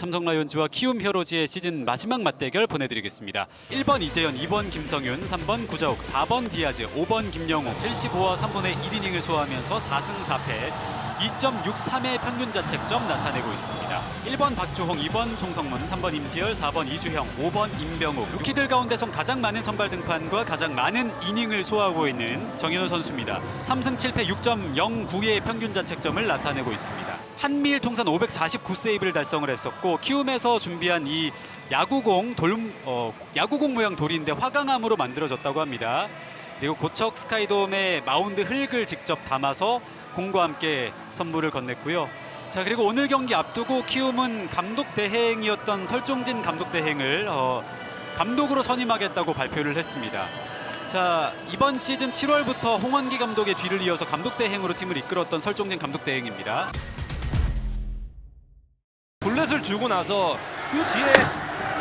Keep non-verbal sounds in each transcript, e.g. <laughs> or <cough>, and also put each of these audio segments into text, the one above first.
삼성 라이온즈와 키움 히어로즈의 시즌 마지막 맞대결 보내드리겠습니다. 1번 이재현, 2번 김성윤, 3번 구자욱, 4번 디아즈, 5번 김영웅 75와 3분의 1이닝을 소화하면서 4승 4패 2.63의 평균 자책점 나타내고 있습니다. 1번 박주홍, 2번 송성문, 3번 임지열, 4번 이주형, 5번 임병욱 루키들 가운데선 가장 많은 선발 등판과 가장 많은 이닝을 소화하고 있는 정현우 선수입니다. 3승 7패 6.09의 평균 자책점을 나타내고 있습니다. 한미일 통산 549세이브를 달성을 했었고 키움에서 준비한 이 야구공 돌 어, 야구공 모양 돌인데 화강암으로 만들어졌다고 합니다. 그리고 고척 스카이돔에 마운드 흙을 직접 담아서 공과 함께 선물을 건넸고요. 자 그리고 오늘 경기 앞두고 키움은 감독 대행이었던 설종진 감독 대행을 어, 감독으로 선임하겠다고 발표를 했습니다. 자 이번 시즌 7월부터 홍원기 감독의 뒤를 이어서 감독 대행으로 팀을 이끌었던 설종진 감독 대행입니다. 볼넷을 주고 나서 그 뒤에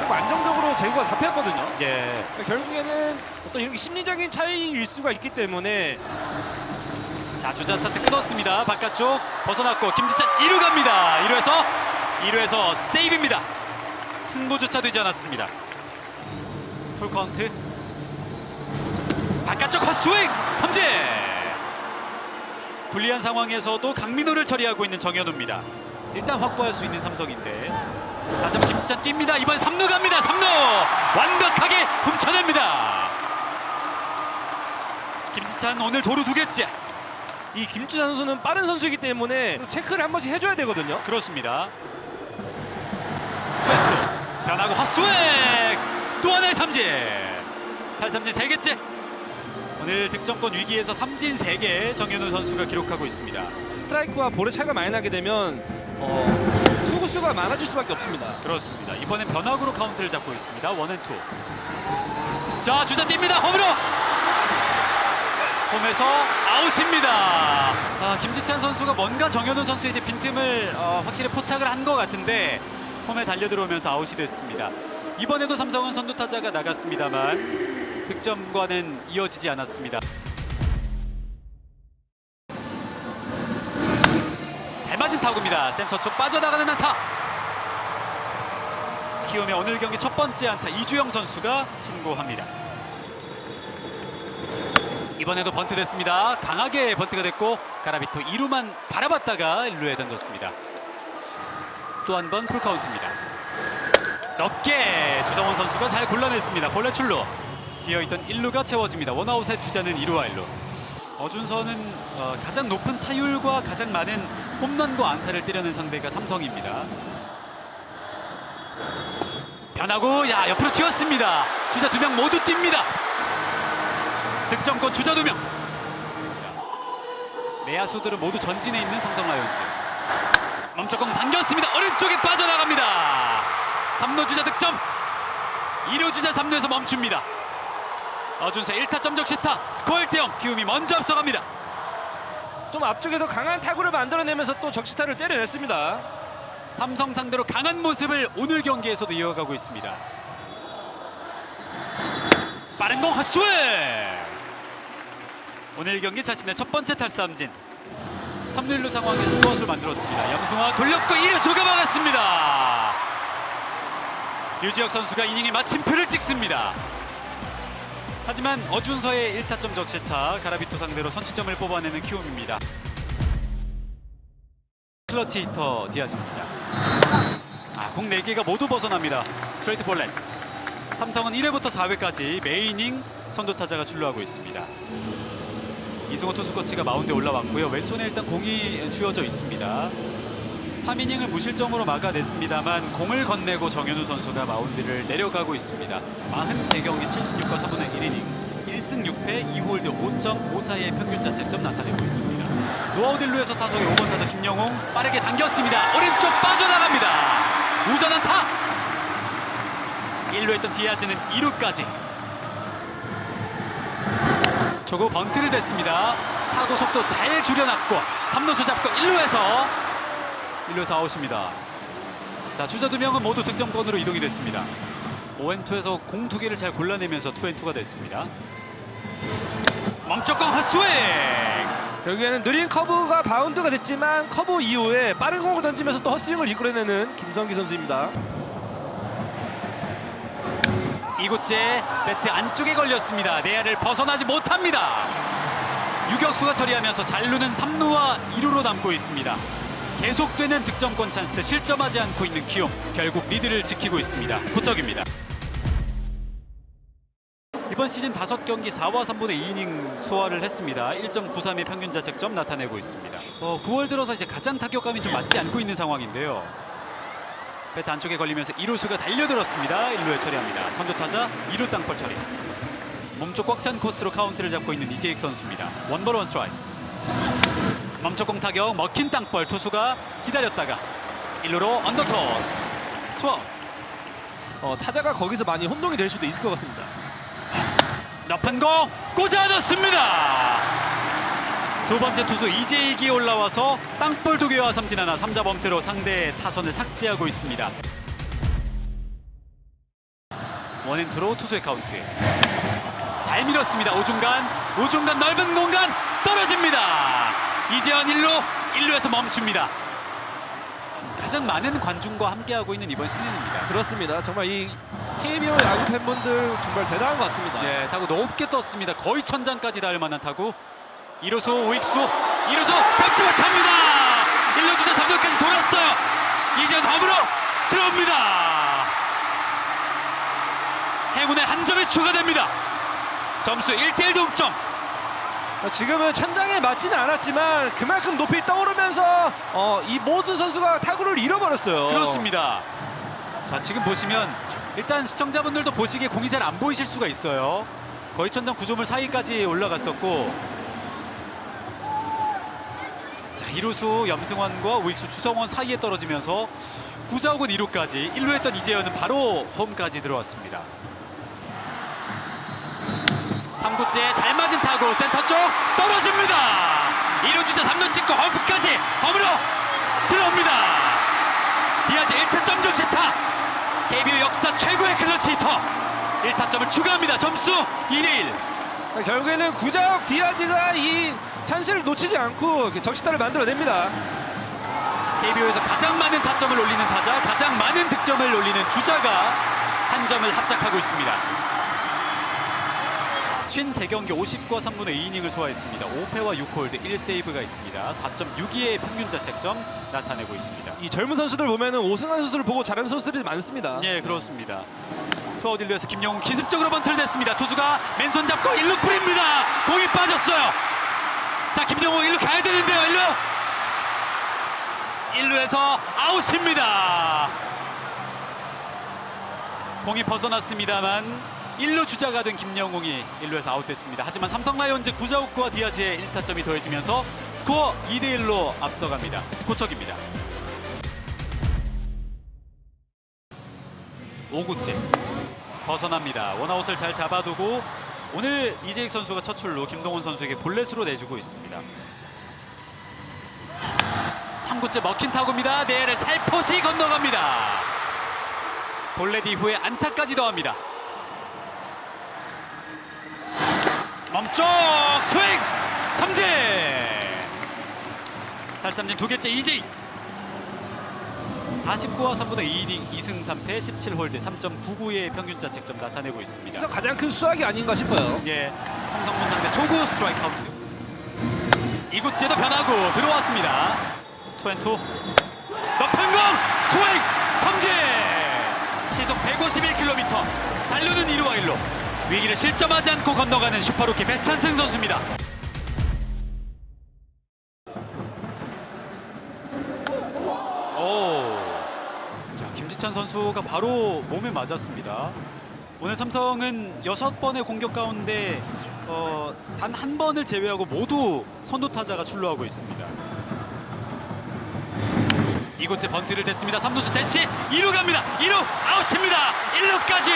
좀 안정적으로 제구가 잡혔거든요. 예. 결국에는 어떤 이런 심리적인 차이일 수가 있기 때문에 자 주자 스타트 끊었습니다. 바깥쪽 벗어났고 김지찬 2루 갑니다. 1루에서 1루에서 세이브입니다. 승부조차 되지 않았습니다. 풀 카운트. 바깥쪽 헛스윙 삼진. 불리한 상황에서도 강민호를 처리하고 있는 정현우입니다. 일단 확보할 수 있는 삼성인데 다시 한번 김지찬 뜁니다. 이번 3루 갑니다. 3루 완벽하게 훔쳐냅니다. 김지찬 오늘 도루 두 개째. 이 김주찬 선수는 빠른 선수이기 때문에 체크를 한 번씩 해줘야 되거든요. 그렇습니다. 투투 변하고 헛스윙 또 하나의 삼진 탈삼진 세 개째 오늘 득점권 위기에서 삼진 세 개 정현우 선수가 기록하고 있습니다. 스트라이크와 볼의 차이가 많이 나게 되면 어, 투구수가 많아질 수밖에 없습니다. 그렇습니다. 이번엔 변화구로 카운트를 잡고 있습니다. 원앤투. 자 주자 뜁니다. 홈으로. 홈에서 아웃입니다. 아, 김지찬 선수가 뭔가 정현우 선수의 이제 빈틈을 어, 확실히 포착을 한 것 같은데 홈에 달려 들어오면서 아웃이 됐습니다. 이번에도 삼성은 선두 타자가 나갔습니다만 득점과는 이어지지 않았습니다. 잘 맞은 타구입니다. 센터 쪽 빠져나가는 안타. 키움의 오늘 경기 첫 번째 안타 이주영 선수가 신고합니다. 이번에도 번트 됐습니다. 강하게 번트가 됐고 가라비토 2루만 바라봤다가 1루에 던졌습니다. 또 한 번 풀카운트입니다. 넓게 주정원 선수가 잘 골라냈습니다. 볼레 출루. 비어있던 1루가 채워집니다. 원아웃의 주자는 2루와 1루. 어준서는 어, 가장 높은 타율과 가장 많은 홈런과 안타를 때려낸 상대가 삼성입니다. 변하고 야 옆으로 튀었습니다. 주자 두 명 모두 뜁니다. 득점권 주자 두 명. 내야수들은 모두 전진해 있는 삼성 라이온즈. 멈춰공 당겼습니다. 오른쪽에 빠져나갑니다. 3루 주자 득점. 2루 주자 3루에서 멈춥니다. 어준서 1타점 적시타 스코어 1대0 키움이 먼저 앞서갑니다. 좀 앞쪽에서 강한 타구를 만들어내면서 또 적시타를 때려냈습니다. 삼성 상대로 강한 모습을 오늘 경기에서도 이어가고 있습니다. 빠른 공 헛스윙! 오늘 경기 자신의 첫 번째 탈삼진. 3루 1루 상황에서 투아웃을 만들었습니다. 염승화 돌렸고 1루수가 막았습니다. 류지혁 선수가 이닝에 마침표를 찍습니다. 하지만 어준서의 1타점 적시타 가라비토 상대로 선취점을 뽑아내는 키움입니다. 클러치 히터 디아즈입니다. 아, 공 4개가 모두 벗어납니다. 스트레이트 볼넷. 삼성은 1회부터 4회까지 메이닝 선두 타자가 출루하고 있습니다. 이승호 투수 코치가 마운드에 올라왔고요. 왼손에 일단 공이 쥐어져 있습니다. 3이닝을 무실점으로 막아냈습니다만 공을 건네고 정현우 선수가 마운드를 내려가고 있습니다. 43경기 76과 3분의 1이닝 1승 6패 2홀드 5.54의 평균 자책점 나타내고 있습니다. 노아웃 1루에서 타석의 5번 타자 김영웅 빠르게 당겼습니다. 오른쪽 빠져나갑니다. 우전 안타. 1루 했던 디아즈는 2루까지. 초구 번트를 댔습니다. 타구 속도 잘 줄여놨고 3루수 잡고 1루에서 1루에서 아웃입니다. 자 주자 두 명은 모두 득점권으로 이동이 됐습니다. 5앤2에서 공 두 개를 잘 골라내면서 2앤2가 됐습니다. 멈쩍공 헛스윙 결국에는 느린 커브가 바운드가 됐지만 커브 이후에 빠른 공을 던지면서 또 헛스윙을 이끌어내는 김성기 선수입니다. 이곳째 배트 안쪽에 걸렸습니다. 내야를 벗어나지 못합니다. 유격수가 처리하면서 잘루는 3루와 2루로 남고 있습니다. 계속되는 득점권 찬스 실점하지 않고 있는 키움 결국 리드를 지키고 있습니다. 부적입니다. 이번 시즌 5경기 4와 3분의 2이닝 소화를 했습니다. 1.93의 평균 자책점 나타내고 있습니다. 어, 9월 들어서 이제 가장 타격감이 좀 맞지 않고 있는 상황인데요. 배트 안쪽에 걸리면서 2루수가 달려들었습니다. 1루에 처리합니다. 선두 타자 2루 땅볼 처리. 몸쪽 꽉 찬 코스로 카운트를 잡고 있는 이재익 선수입니다. 원볼 원 스트라이크. 멈춰 공 타격 먹힌 땅볼 투수가 기다렸다가 1루로 언더토스. 투아웃. 어, 타자가 거기서 많이 혼동이 될 수도 있을 것 같습니다. 높은 공 꽂아 넣습니다. 두 번째 투수 이재익이 올라와서 땅볼 두 개와 삼진 하나 3자 범퇴로 상대 타선을 삭제하고 있습니다. 원앤투로 투수의 카운트. 잘 밀었습니다. 오중간 오중간 넓은 공간 떨어집니다. 이재현 1루 1루에서 멈춥니다. 가장 많은 관중과 함께하고 있는 이번 시즌입니다. 그렇습니다. 정말 이 KBO 야구 팬분들 정말 대단한 것 같습니다. 예, 타구 높게 떴습니다. 거의 천장까지 닿을 만한 타구. 1루수, 우익수, 2루수 잡지 못합니다. 1루 주자 3루까지 돌았어요. 이제는 홈으로 들어옵니다. 행운의 한 점이 추가됩니다. 점수 1대1 동점. 어, 지금은 천장에 맞지는 않았지만 그만큼 높이 떠오르면서 어, 이 모든 선수가 타구를 잃어버렸어요. 그렇습니다. 자, 지금 보시면 일단 시청자분들도 보시기에 공이 잘 안 보이실 수가 있어요. 거의 천장 구조물 사이까지 올라갔었고 자, 1루수 염승환과 우익수 추성원 사이에 떨어지면서 구자욱은 2루까지 1루 했던 이재현은 바로 홈까지 들어왔습니다. 3구째 잘 맞은 타구 센터 쪽 떨어집니다. 2루 주자 3루 찍고 홈까지 홈으로 들어옵니다. 디아즈 1타점 적시타 KBO 역사 최고의 클러치 히터 1타점을 추가합니다. 점수 2대1 결국에는 구자욱 디아즈가 이 찬스를 놓치지 않고 적시타를 만들어냅니다. KBO에서 가장 많은 타점을 올리는 타자, 가장 많은 득점을 올리는 주자가 한 점을 합작하고 있습니다. 53경기 50과 3분의 2이닝을 소화했습니다. 5패와 6홀드 1세이브가 있습니다. 4.62의 평균 자책점 나타내고 있습니다. 이 젊은 선수들 보면은 오승환 선수를 보고 잘하는 선수들이 많습니다. 예, 그렇습니다. 투아웃 1루에서 김영웅 기습적으로 번트를 냈습니다. 투수가 맨손 잡고 1루 뿌립니다. 공이 빠졌어요. 자, 김영웅 1루 가야 되는데요. 1루. 1루에서 아웃입니다. 공이 벗어났습니다만 1루 주자가 된 김영웅이 1루에서 아웃됐습니다. 하지만 삼성 라이온즈 구자욱과 디아즈의 1타점이 더해지면서 스코어 2대 1로 앞서갑니다. 고척입니다. 5구째 벗어납니다. 원아웃을 잘 잡아두고 오늘 이재익 선수가 첫 출루 김동원 선수에게 볼넷으로 내주고 있습니다. 3구째 먹힌 타구입니다. 내야를 살포시 건너갑니다. 볼넷 이후에 안타까지 더합니다. 멈쪽 스윙 삼진 탈삼진 두 개째 이재익 49와 3분의 2이닝 2승 3패 17홀드 3.99의 평균 자책점 나타내고 있습니다. 그래서 가장 큰 수확이 아닌가 싶어요. 예, 삼성문 상대 초구 스트라이크 카운트. 이곳째도 변하고 들어왔습니다. 투앤투 높은 공 스윙 삼진 시속 151km 잔류는 1루와 1루 위기를 실점하지 않고 건너가는 슈퍼루키 배찬승 선수입니다. 선수가 바로 몸에 맞았습니다. 오늘 삼성은 여섯 번의 공격 가운데 어, 단 한 번을 제외하고 모두 선두 타자가 출루하고 있습니다. 이곳에 번트를 댔습니다. 3루수 대시 2루 갑니다. 2루 아웃입니다. 1루까지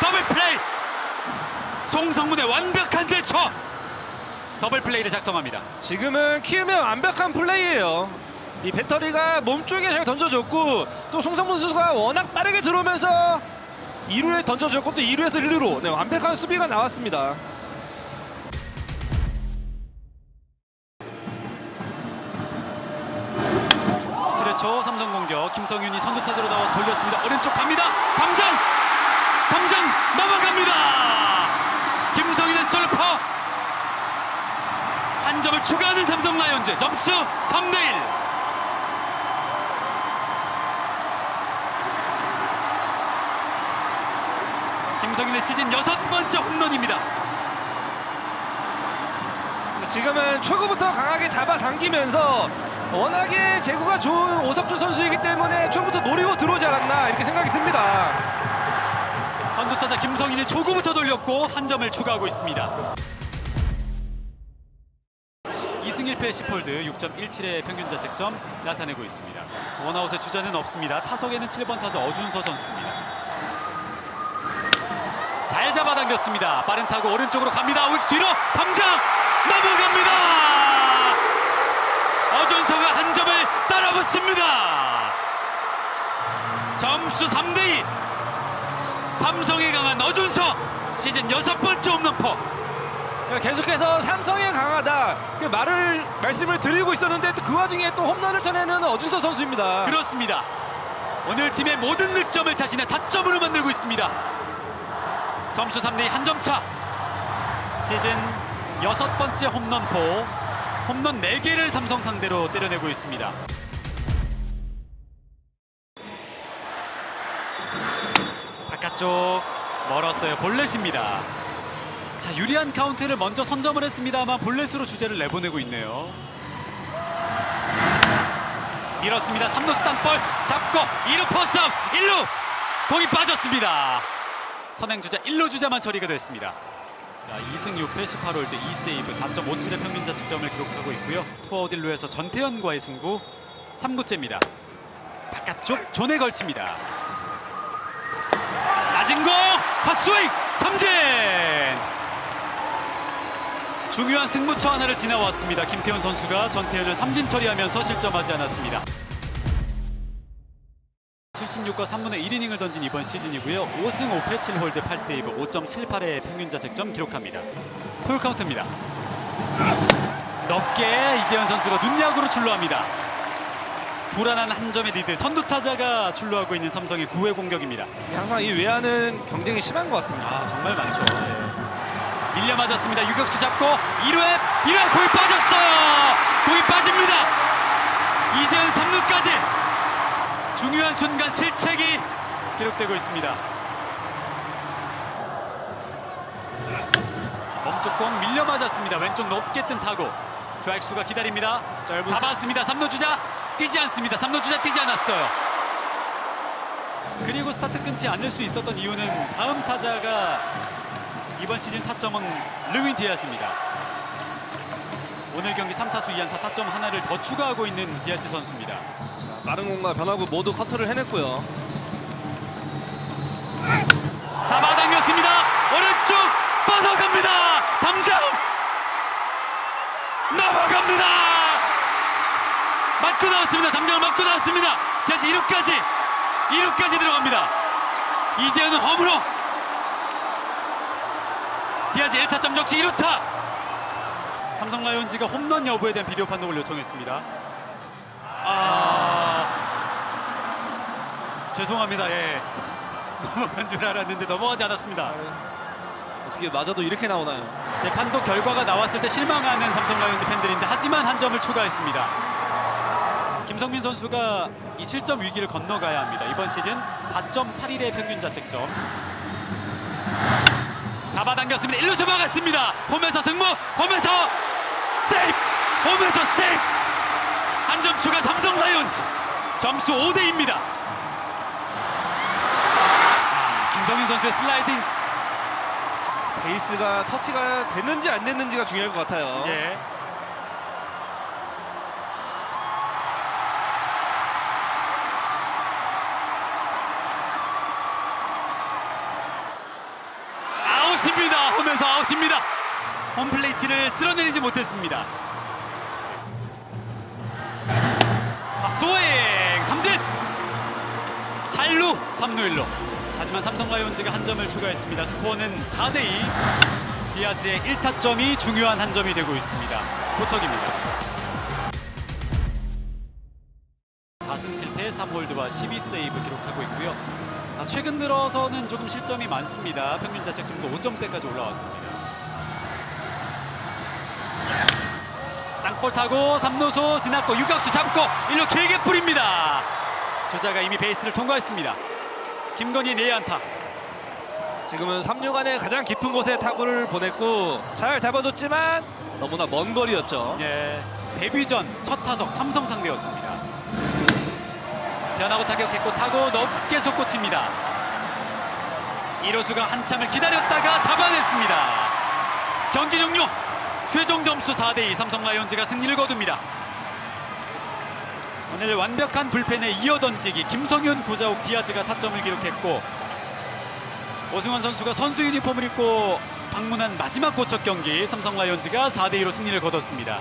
더블 플레이. 송성문의 완벽한 대처. 더블 플레이를 작성합니다. 지금은 키움의 완벽한 플레이예요. 이 배터리가 몸쪽에 잘 던져졌고 또 송성문 선수가 워낙 빠르게 들어오면서 2루에 던져졌고 또 2루에서 1루로 네, 완벽한 수비가 나왔습니다. 스레초 삼성 공격 김성윤이 선두타자로 나와 돌렸습니다. 오른쪽 갑니다. 방장! 방장 넘어갑니다. 김성윤의 솔퍼 한 점을 추가하는 삼성 라이온즈 점수 3대 1. 김성윤의 시즌 여섯 번째 홈런입니다. 지금은 초구부터 강하게 잡아당기면서 워낙에 제구가 좋은 오석주 선수이기 때문에 초구부터 노리고 들어오지 않았나 이렇게 생각이 듭니다. 선두타자 김성인이 초구부터 돌렸고 한 점을 추가하고 있습니다. 2승 1패 10홀드 6.17의 평균 자책점 나타내고 있습니다. 원아웃의 주자는 없습니다. 타석에는 7번 타자 어준서 선수입니다. 잘 잡아당겼습니다. 빠른 타구 오른쪽으로 갑니다. 윅스 뒤로 담장 넘어갑니다. 어준서가 한 점을 따라붙습니다. 점수 3대2 삼성에 강한 어준서 시즌 여섯 번째 홈런포 계속해서 삼성이 강하다 그 말을 말씀을 드리고 있었는데 또 그 와중에 또 홈런을 쳐내는 어준서 선수입니다. 그렇습니다 오늘 팀의 모든 득점을 자신의 타점으로 만들고 있습니다 점수 3대2 한 점 차. 시즌 여섯 번째 홈런포. 홈런 4개를 삼성 상대로 때려내고 있습니다. 바깥쪽 멀었어요. 볼넷입니다. 자 유리한 카운트를 먼저 선점을 했습니다만 볼넷으로 주제를 내보내고 있네요. 밀었습니다. 3루수 땅볼. 잡고 2루 포스업 1루. 공이 빠졌습니다 선행 주자 1루 주자만 처리가 됐습니다. 자, 2승 6패 18홀드 2세이브 4.57의 평균 자책점을 기록하고 있고요. 투아웃 1루에서 전태현과의 승부 3구째입니다. 바깥쪽 존에 걸칩니다. 낮은 공 헛스윙 삼진! 중요한 승부처 하나를 지나왔습니다. 김태훈 선수가 전태현을 삼진 처리하면서 실점하지 않았습니다 76과 3분의 1이닝을 던진 이번 시즌이고요 5승 5패 7홀드 8세이브 5.78의 평균 자책점 기록합니다 풀 카운트입니다 넓게 이재현 선수가 눈야구로 출루합니다 불안한 한 점의 리드 선두 타자가 출루하고 있는 삼성의 9회 공격입니다 항상 이 외야는 경쟁이 심한 것 같습니다. 아 정말 많죠. 예. 밀려 맞았습니다. 유격수 잡고 1루에 1루에 공이 빠졌어요. 공이 빠집니다. 이제는 3루까지 중요한 순간 실책이 기록되고 있습니다. 멈쪽 공 밀려 맞았습니다. 왼쪽 높게 뜬 타구. 좌익수가 기다립니다. 잡았습니다. 3루 주자 뛰지 않습니다. 3루 주자 뛰지 않았어요. 그리고 스타트 끊지 않을 수 있었던 이유는 다음 타자가 이번 시즌 타점은 르윈 디아즈입니다. 오늘 경기 3타수 2안타 타점 하나를 더 추가하고 있는 디아즈 선수입니다. 빠른 공과 변화구 모두 커트를 해냈고요. 잡아당겼습니다. 오른쪽 뻗어갑니다. 담장 넘어갑니다. 맞고 나왔습니다. 담장을 맞고 나왔습니다. 디아즈 2루까지 2루까지 들어갑니다. 이재현은 홈으로 디아즈 1타점 적시 2루타 삼성 라이온즈가 홈런 여부에 대한 비디오 판독을 요청했습니다. 아 죄송합니다. 예. <laughs> 넘어간 줄 알았는데 넘어가지 않았습니다. 어떻게 맞아도 이렇게 나오나요? 제 판독 결과가 나왔을 때 실망하는 삼성 라이온즈 팬들인데 하지만 한 점을 추가했습니다. 김성민 선수가 이 실점 위기를 건너가야 합니다. 이번 시즌 4.81의 평균 자책점. 잡아당겼습니다. 1루수 막았습니다. 홈에서 승부, 홈에서 세이프, 홈에서 세이프. 한 점 추가 삼성 라이온즈. 점수 5대 2입니다. 아, 김성민 선수의 슬라이딩 베이스가 터치가 됐는지 안 됐는지가 중요할 것 같아요. 예. 아웃입니다. 홈에서 아웃입니다. 홈플레이트를 쓸어내리지 못했습니다. 헛스윙 삼진 잘루 3루 1루 하지만 삼성 라이온즈가 한 점을 추가했습니다. 스코어는 4대2 디아즈의 1타점이 중요한 한 점이 되고 있습니다. 포척입니다. 4승 홀드와 12세이브 기록하고 있고요. 아, 최근 들어서는 조금 실점이 많습니다. 평균 자책점도 5점대까지 올라왔습니다. 땅볼 타고 3루수 지났고 육각수 잡고 1루 길게 뿌립니다. 주자가 이미 베이스를 통과했습니다. 김건희 내안타. 지금은 3루간의 가장 깊은 곳에 타구를 보냈고 잘 잡아줬지만 너무나 먼 거리였죠. 예, 데뷔 전 첫 타석 삼성 상대였습니다. 변하고 타격했고 타고 높게 솟구칩니다. 이로수가 한참을 기다렸다가 잡아냈습니다. 경기 종료. 최종 점수 4대2 삼성 라이온즈가 승리를 거둡니다. 오늘 완벽한 불펜에 이어 던지기 김성윤, 구자욱, 디아즈가 타점을 기록했고 오승환 선수가 선수 유니폼을 입고 방문한 마지막 고척 경기 삼성 라이온즈가 4대2로 승리를 거뒀습니다.